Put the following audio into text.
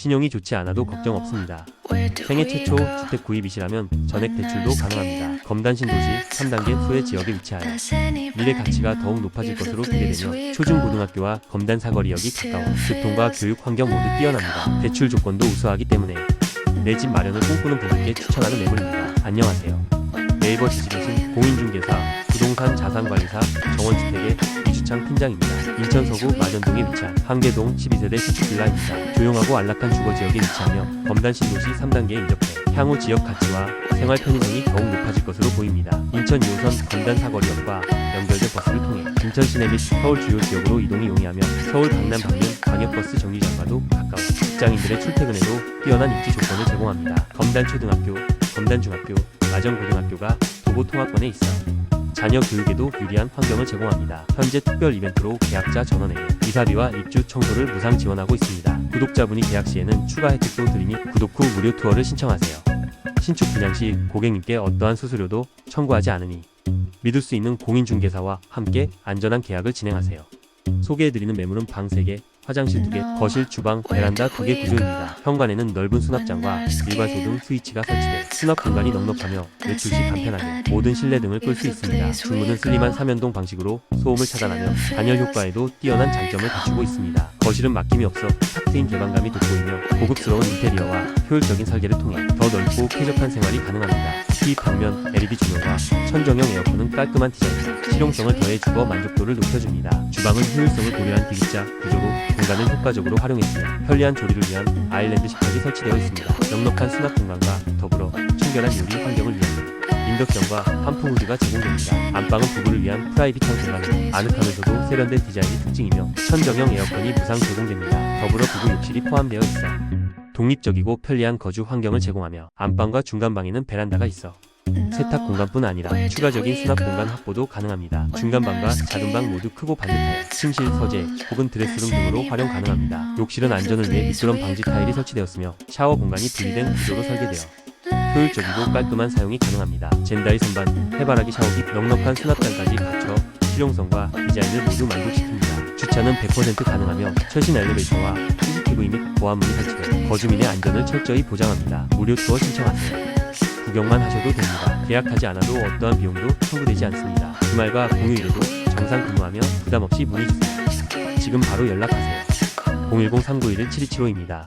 신용이 좋지 않아도 걱정 없습니다. 생애 최초 주택 구입이시라면 전액 대출도 가능합니다. 검단 신 도시 3단계 소외 지역에 위치하여 미래 가치가 더욱 높아질 것으로 기대되며 초중고등학교와 검단 사거리역이 가까워 교통과 교육 환경 모두 뛰어납니다. 대출 조건도 우수하기 때문에 내 집 마련을 꿈꾸는 분들께 추천하는 매물입니다. 안녕하세요. 네이버 지식이신 공인중개사 부동산 자산관리사 정원주택의 이주창 팀장입니다. 인천 서구 마전동에 위치한 한계동 12세대 시축 빌라입니다. 조용하고 안락한 주거지역에 위치하며 검단 신도시 3단계에 인접해 향후 지역 가치와 생활 편의성이 더욱 높아질 것으로 보입니다. 인천 2호선 검단 사거리역과 연결된 버스를 통해 인천 시내 및 서울 주요 지역으로 이동이 용이하며 서울 강남 방면 광역버스 정류장과도 가까워 직장인들의 출퇴근에도 뛰어난 입지 조건을 제공합니다. 검단 초등학교, 검단 중학교, 마전 고등학교가 도보 통합권에 있어 자녀 교육에도 유리한 환경을 제공합니다. 현재 특별 이벤트로 계약자 전원에게 이사비와 입주 청소를 무상 지원하고 있습니다. 구독자분이 계약 시에는 추가 혜택도 드리니 구독 후 무료 투어를 신청하세요. 신축 분양 시 고객님께 어떠한 수수료도 청구하지 않으니 믿을 수 있는 공인중개사와 함께 안전한 계약을 진행하세요. 소개해드리는 매물은 방 3개, 화장실 2개, 거실, 주방, 베란다 2개 구조입니다. 현관에는 넓은 수납장과 일괄소 등 스위치가 설치돼 수납 공간이 넉넉하며 외출 시 간편하게 모든 실내 등을 끌 수 있습니다. 중문은 슬림한 삼연동 방식으로 소음을 차단하며 단열 효과에도 뛰어난 장점을 갖추고 있습니다. 거실은 막힘이 없어 탁 트인 개방감이 돋보이며 고급스러운 인테리어와 효율적인 설계를 통해 더 넓고 쾌적한 생활이 가능합니다. T 벽면 LED 조명과 천정형 에어컨은 깔끔한 디자인, 실용성을 더해주어 만족도를 높여줍니다. 주방은 효율성을 고려한 디귿자 구조로 공간을 효과적으로 활용했으며 편리한 조리를 위한 아일랜드 식탁이 설치되어 있습니다. 넉넉한 수납 공간과 더불어 청결한 요리 환경을 위한 인덕션과 환풍 후드가 제공됩니다. 안방은 부부를 위한 프라이빗한 공간으로 아늑하면서도 세련된 디자인이 특징이며 천정형 에어컨이 무상 제공됩니다. 더불어 부부 욕실이 포함되어 있어 독립적이고 편리한 거주 환경을 제공하며 안방과 중간 방에는 베란다가 있어 세탁 공간뿐 아니라 추가적인 수납 공간 확보도 가능합니다. 중간 방과 작은 방 모두 크고 반듯하여 침실, 서재 혹은 드레스룸 등으로 활용 가능합니다. 욕실은 안전을 위해 미끄럼 방지 타일이 설치되었으며 샤워 공간이 분리된 구조로 설계되어 효율적이고 깔끔한 사용이 가능합니다. 젠다이 선반, 해바라기 샤워기, 넉넉한 수납장까지 갖춰 실용성과 디자인을 모두 만족시킵니다. 주차는 100% 가능하며 최신 엘리베이터와 CCTV 및 보안문이 설치돼 거주민의 안전을 철저히 보장합니다. 무료 투어 신청하세요. 구경만 하셔도 됩니다. 계약하지 않아도 어떠한 비용도 청구되지 않습니다. 주말과 공휴일에도 정상 근무하며 부담 없이 문의 주세요. 지금 바로 연락하세요. 010-391-7275입니다.